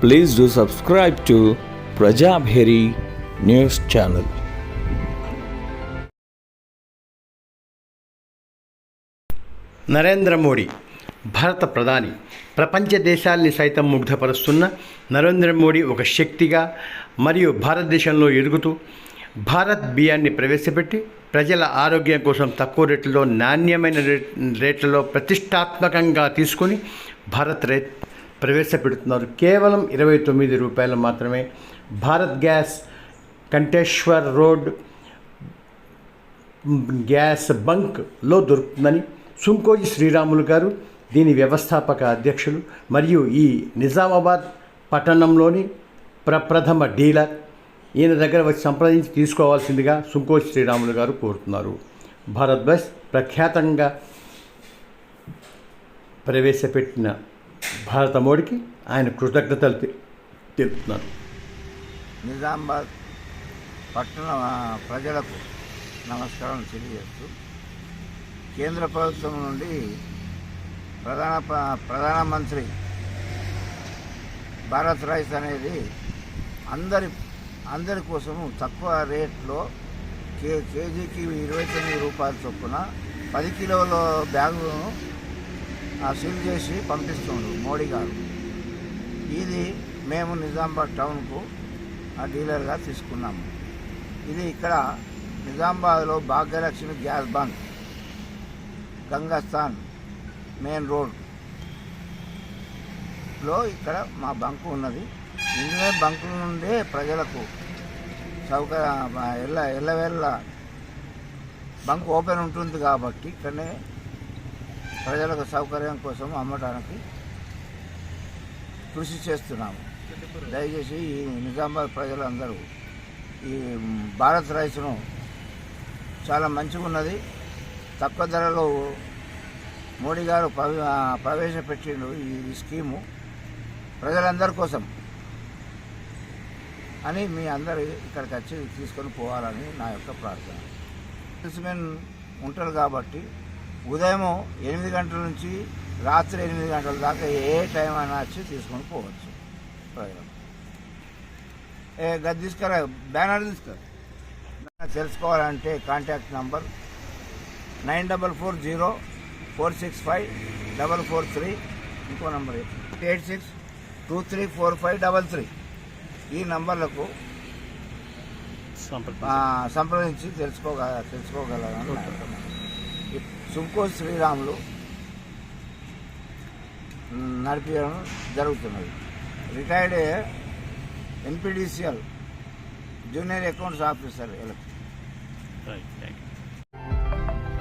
Please do subscribe to Prajabheri news channel Narendra Modi భారత ప్రధాని ప్రపంచ దేశాల్ని సైతం ముగ్ధపరుస్తున్న నరేంద్ర మోడీ ఒక శక్తిగా మరియు భారతదేశంలో ఎదుగుతూ భారత్ బియ్యాన్ని ప్రవేశపెట్టి ప్రజల ఆరోగ్యం కోసం తక్కువ రేట్లలో నాణ్యమైన రేట్ రేట్లలో ప్రతిష్టాత్మకంగా తీసుకొని భారత్ రేట్ ప్రవేశపెడుతున్నారు. కేవలం ఇరవై తొమ్మిది రూపాయలు మాత్రమే. Bharat gas Kanteshwar road gas బంక్లో దొరుకుతుందని సుంకోజి శ్రీరాములు గారు దీని వ్యవస్థాపక అధ్యక్షులు మరియు ఈ నిజామాబాద్ పట్టణంలోని ప్రప్రథమ డీలర్. ఈయన దగ్గర వచ్చి సంప్రదించి తీసుకోవాల్సిందిగా సుంకోజి శ్రీరాములు గారు కోరుతున్నారు. భారత్ బస్ ప్రఖ్యాతంగా ప్రవేశపెట్టిన భారత మోడీకి ఆయన కృతజ్ఞతలు తెలుపుతున్నారు నిజామాబాద్ పట్టణ ప్రజలకు నమస్కారం తెలియజేస్తూ కేంద్ర ప్రభుత్వం నుండి ప్రధాన ప్రధానమంత్రి భారత్ రైస్ అనేది అందరి అందరి కోసము తక్కువ రేట్లో కే కేజీకి ఇరవై తొమ్మిది రూపాయల చొప్పున పది కిలోల బ్యాగులను సీల్ చేసి పంపిస్తుండ్రు మోడీ గారు. ఇది మేము నిజామాబాద్ టౌన్కు ఆ డీలర్గా తీసుకున్నాము. ఇది ఇక్కడ నిజామాబాద్లో Bhagyalakshmi gas bunk Gangasthan main రోడ్లో ఇక్కడ మా బంకు ఉన్నది. ఇందులో బంకు నుండే ప్రజలకు సౌకర్య ఎల్ల ఎల్లవేళ్ళ బంక్ ఓపెన్ ఉంటుంది కాబట్టి ఇక్కడనే ప్రజలకు సౌకర్యం కోసం అమ్మడానికి కృషి చేస్తున్నాము. దయచేసి ఈ నిజామాబాద్ ప్రజలందరూ ఈ భారత్ రైస్ను చాలా మంచిగా ఉన్నది. తక్కువ ధరలో మోడీ గారు ప్రవేశపెట్టిండు ఈ ఈ స్కీము ప్రజలందరి కోసం అని మీ అందరు ఇక్కడికి వచ్చి తీసుకొని పోవాలని నా యొక్క ప్రార్థన. బిజినెస్మెన్ ఉంటారు కాబట్టి ఉదయం ఎనిమిది గంటల నుంచి రాత్రి ఎనిమిది గంటల దాకా ఏ టైం అయినా వచ్చి తీసుకొని పోవచ్చు. ఏ గది తీసుకురా బ్యానర్ తీసుకురా తెలుసుకోవాలంటే contact number nine double four zero four six five double four three ఇంకో number eight six two three four five double three ఈ నంబర్లకు సంప్రదించి తెలుసుకోగ తెలుసుకోగలరని నా యొక్క మనవి. ఈ సుంకో శ్రీరాములు మ్, నడిపించడం జరుగుతున్నది retired NPDCL junior accounts officer elect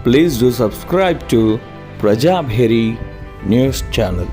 Please do subscribe to Prajabheri News Channel.